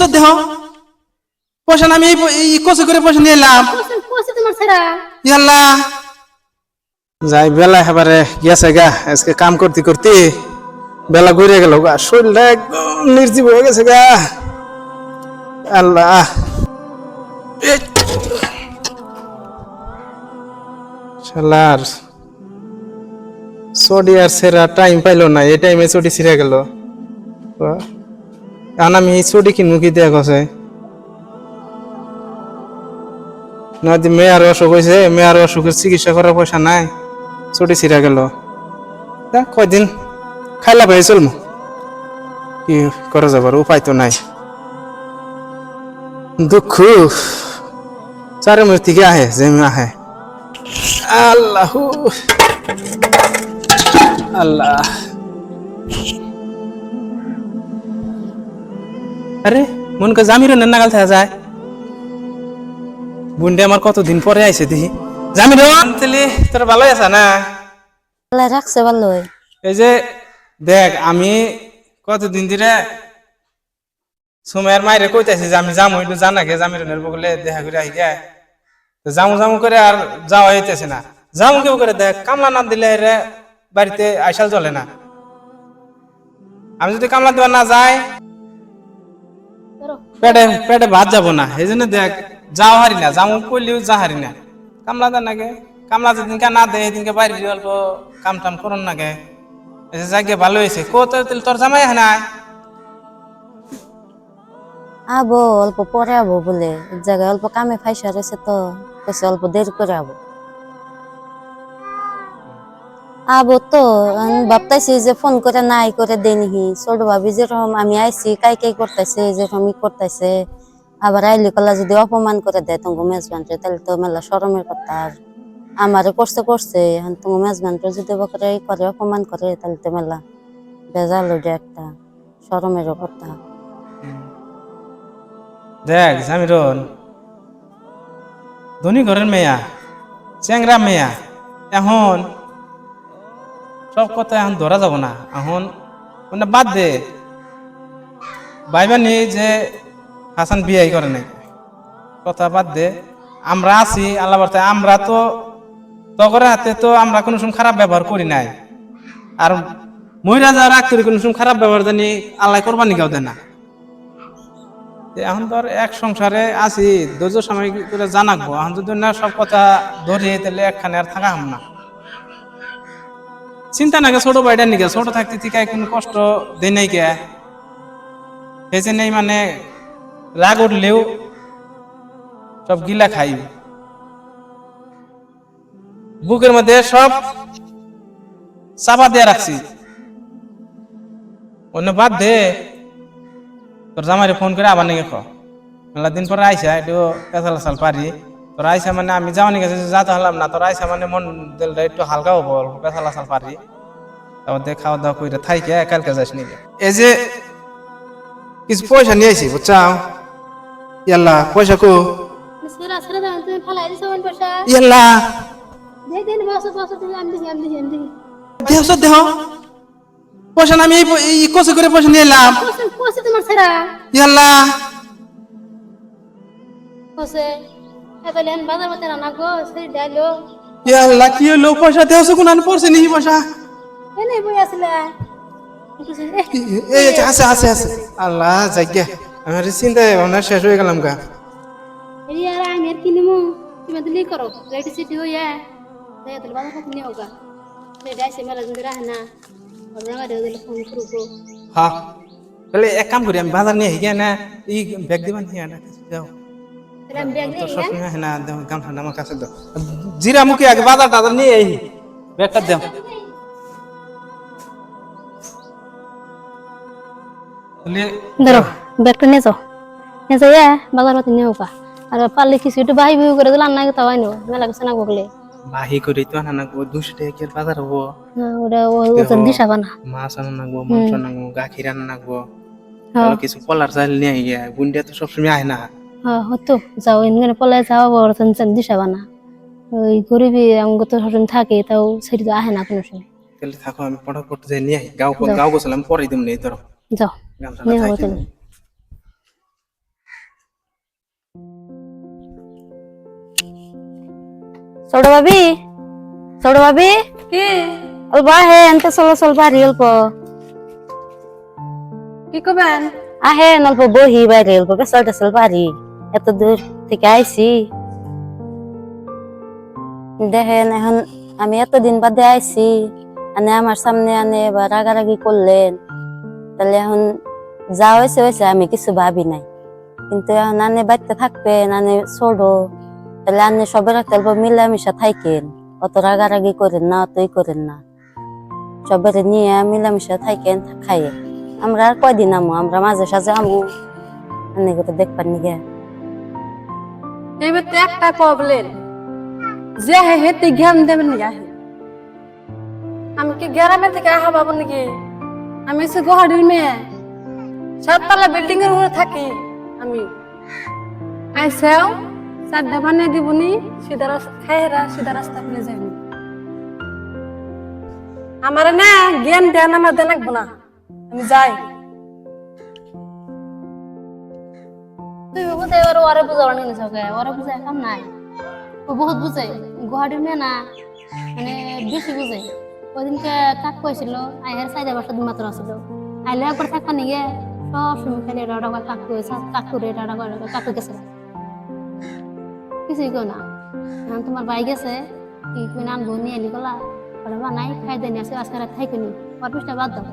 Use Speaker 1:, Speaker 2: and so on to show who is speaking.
Speaker 1: সব দেহ। পয়সা না আমি এই কষে করে পয়সা নিয়ে এলাম। যাই বেলা এবারে গেছে গা আজকে কাম করতে করতে বেলা ঘুরে গেল গা শরীরটা একদম নির্জীব হয়ে গেছে গা। আল্লাহ। শালার। চডি আর সেরা টাইম পাইলো না এই টাইমে চডি ছিঁড়ে গেল। এখন আমি এই চডি কিনবো কি দেয়া গছে নদী মেয়ার অসুখ হয়েছে মেয়ার অসুখের চিকিৎসা করার পয়সা নাই, ছুটি ছিঁড়া গেল। কয়দিন খাইলা পাই চলমু? কি করা যাবার উপায় তো নাই। দুঃখ চারে মের থেকে আহে জেমে আহে। আল্লাহ আল্লাহ। আরে মন কা জামিরও নাগাল থাকা যায়। বুন্ডে আমার কতদিন পরে আইছে দেখি। জামির তাহলে তোর ভালো আছে না?
Speaker 2: রাখছে ভালোই।
Speaker 1: এই যে দেখ আমি কতদিন ধরে সময়ের মাইরে কইতাছি যে আমি যামু একটু জানা গে জামিরনের বগলে দেখা করে আহি গে তো জামু জামু করে আর যাওয়া হইতেছে না। জামু কেউ করে দেখ কামলা না দিলে এরে বাড়িতে আইসাল চলে না। আমি যদি কামলা দেওয়া না যাই পেটে পেটে ভাত যাব না। এই জন্য দেখ, যাও হারি না যাও কইলেও যা হারি না। কামলা দেন নাগে কামলা যেদিনকে না দেয় সেদিনকে বাইরে অল্প কাম টাম করুন নাগে জায়গা ভালো হয়েছে। কো তোর জামাই হয় না
Speaker 2: আবো অল্প পরে আবো বলে। জায়গায় অল্প কামে ফাইসা রয়েছে তো অল্প দেরি করে আবো। আবো তো আমি যে ফোন করে নাই করে দেনিহি। ছোট ভাবি যেরকম আমি আইছি, কাই কাই করতেছে যেরকম করতেছে। আবার আইলি কলা যদি অপমান করে দেয় তোমাকে মেজবানরে তাহলে তো মেলা শরমের কথা। আর আমারে করছে করছে, এখন তোমার মেজবানরে যদি বকরে করে অপমান করে, তাহলে তো মেলা বেজাল ওটা একটা শরমেরও কথা
Speaker 1: দেখ জামিরন ধনী ঘরের মেয়া, চ্যাংরা মেয়া, এখন সব কথা এখন ধরা যাব না। এখন মানে বাদ দে। ভাইবানি যে হাসান বিয়াই করে নাই। কথা বাদ দে। আমরা আছি আল্লাহ আমরা তো তগরের হাতে তো আমরা কোনো সময় খারাপ ব্যবহার করি নাই। আর মহিলা যারা রাগ করি কোনো সময় খারাপ ব্যবহার জানি আল্লাহ কোরবানি গাও দেয় না। এখন ধর এক সংসারে আছি, ধৈর্য সময় করে জানাকবো। এখন যদি না সব কথা ধরে, তাহলে একখানে আর থাকা হাম না। চিন্তা নাকি ছোট ভাইটা নিকে ছোট থাকতে থেকে কোনো কষ্ট দেয় নাই কে। সেই নেই মানে রাগ উঠলেও সব গিলা খাই। বুকের মধ্যে সব চাপা দিয়ে রাখছি। অন্য বাদ দে, তোর জামাইরে ফোন করে আবার নাকি খ মেলা দিন পরে আইসা একটু পেঁচাল পারি। তোর আইসা মানে আমি যাওয়ানি গেছে যাতে হলাম না তোর আইসা মানে মন দিলটা একটু হালকা হব পেঁচাল সাল পারি। তারপর খাওয়া দাওয়া করে থাইকে কালকে যাস নিকে এই যে কিছু পয়সা নিয়ে আইসি বুঝছাও ইয়াল্লা পয়সা কো? ইয়াল্লা। দেহ দেহ। পয়সা আমি এই কষে করে পয়সা নিয়ে এলাম। ইয়াল্লা।
Speaker 3: কইছে এত লেন বাজার মতে রান্না গো সেই ডাইলো
Speaker 1: ইয়াল্লা কি হলো? পয়সা দেহ সে কোন? পড়ছে নি পয়সা
Speaker 3: এনে বই আসলে এ
Speaker 1: এই আছে আছে আছে আল্লাহ জায়গা আমার চিন্তা ভাবনা শেষ হয়ে গেলাম গা।
Speaker 3: এরি আর আমি আর কিনিমু তুমি দিলি করো। রেডি সিটি হইয়া। তাই তো বাজার মতে নিও গা সেই ডাইছে মেলা দিন রাহে না। আমরা গাড়ি দিলে ফোন করব।
Speaker 1: হ্যাঁ তাহলে এক কাম করি আমি বাজার নিয়ে গিয়ে না? এই ব্যাগ দিবান নিয়ে না যাও তো
Speaker 3: নেই
Speaker 1: না? দাও আমার কাছে দাও জিরা মুখে আগে বাজার টাজার নিয়ে এই ব্যাগটা দাও
Speaker 3: ধরো ব্যাগটা নিয়ে যাও। নিয়ে যাই বাজার মতে নিও গা আর পারলে কিছু একটু বাহি বিহু করে দিলাম না তাও আইনো মেলা কিছু না বকলে
Speaker 1: বাহি করে তো আনা নাকবো দুশো টাকা কি বাজার হব?
Speaker 3: হ্যাঁ, ওটা ও- ওজন দিশা বানা।
Speaker 1: মাছ আনা নাকবো মাংস আনা নাকবো গাখির আনা নাকবো।
Speaker 3: হ্যাঁ।
Speaker 1: কিছু কলার চাল নিয়ে গুন্ডিয়া তো সবসময় আয় না।
Speaker 3: হ্যাঁ হ্যাঁ, হতো। যাও এখানে পলাই যাওয়া বড় দিশাবা না ওই গরিবী আমগো তো সরম থাকে তাও সেটি তো আহে না কোনো সময়।
Speaker 1: তাহলে থাকো আমি পড়া পড়তে যাই নিয়ে গাও গাও গোছালাম পরে দিম নেই ধরো।
Speaker 3: যাও। নিয়ে হবে তুমি
Speaker 2: ছোট ভাবি? ছোট ভাবি?
Speaker 4: কি?
Speaker 2: অল্প আহে এনতে চলো চল পারি অল্প।
Speaker 4: কি কবেন?
Speaker 2: আহে অল্প বহি বাইরে অল্প বেসল টেসল পারি এত দূর থেকে আইছি। দেখেন, এখন আমি এতদিন বাদে আইছি, আনে আমার সামনে আনে এবার রাগারাগি করলেন, তাহলে এখন যা হয়েছে হয়েছে আমি কিছু ভাবি নাই। কিন্তু এখন আনে বাড়িতে থাকবেন, আনে ছোড়ো তাহলে আনে সবের তেলব মিলামিশা থাকেন অত রাগারাগি করেন না, অতই করেন না। সবের নিয়ে মিলামিশা থাকেন খাইয়ে আমরা আর কয়দিন আমু? আমরা মাঝে সাঝে আমু। আনে করে দেখবার নিগে।
Speaker 4: এবার তো একটা প্রবলেম যে হে হেতে জ্ঞান দেবেন নাকি আহে আমি কি গ্রামে থেকে আহা পাবো নাকি? আমি এসে গুয়াহাটির মেয়ে। সাততলা বিল্ডিং এর উপরে থাকি আমি। আইসাও, চারটা বানিয়ে দিবনি, সিধা রাস্তা খাইরা সিধা রাস্তা ফেলে যাইনি আমার না জ্ঞান দেন আমার দেন না। আমি যাই।
Speaker 3: এবার ওরে বুঝাবার নিয়ে সকে ওরে বুঝাই কাম নাই। ও বহুত বুঝে গুয়াহাটির মেয়ে না মানে বেশি বুঝে। ওদিনকে কাক কইছিল আইহার চাইটা বছর দিন মাত্র আসছিল আইলে একবার থাকবা নিগে সব সময় খালি এটা ওটা কাকু কাকু রে এটা ওটা কাকু গেছে। কিছুই কেউ না। এখন তোমার বাই গেছে, কি কই নাম নিয়ে এলি গলা ওরা বানাই, খাই দেনি আছে আজকে রাত থাইকুনি ওর পিসটা বাদ দাও।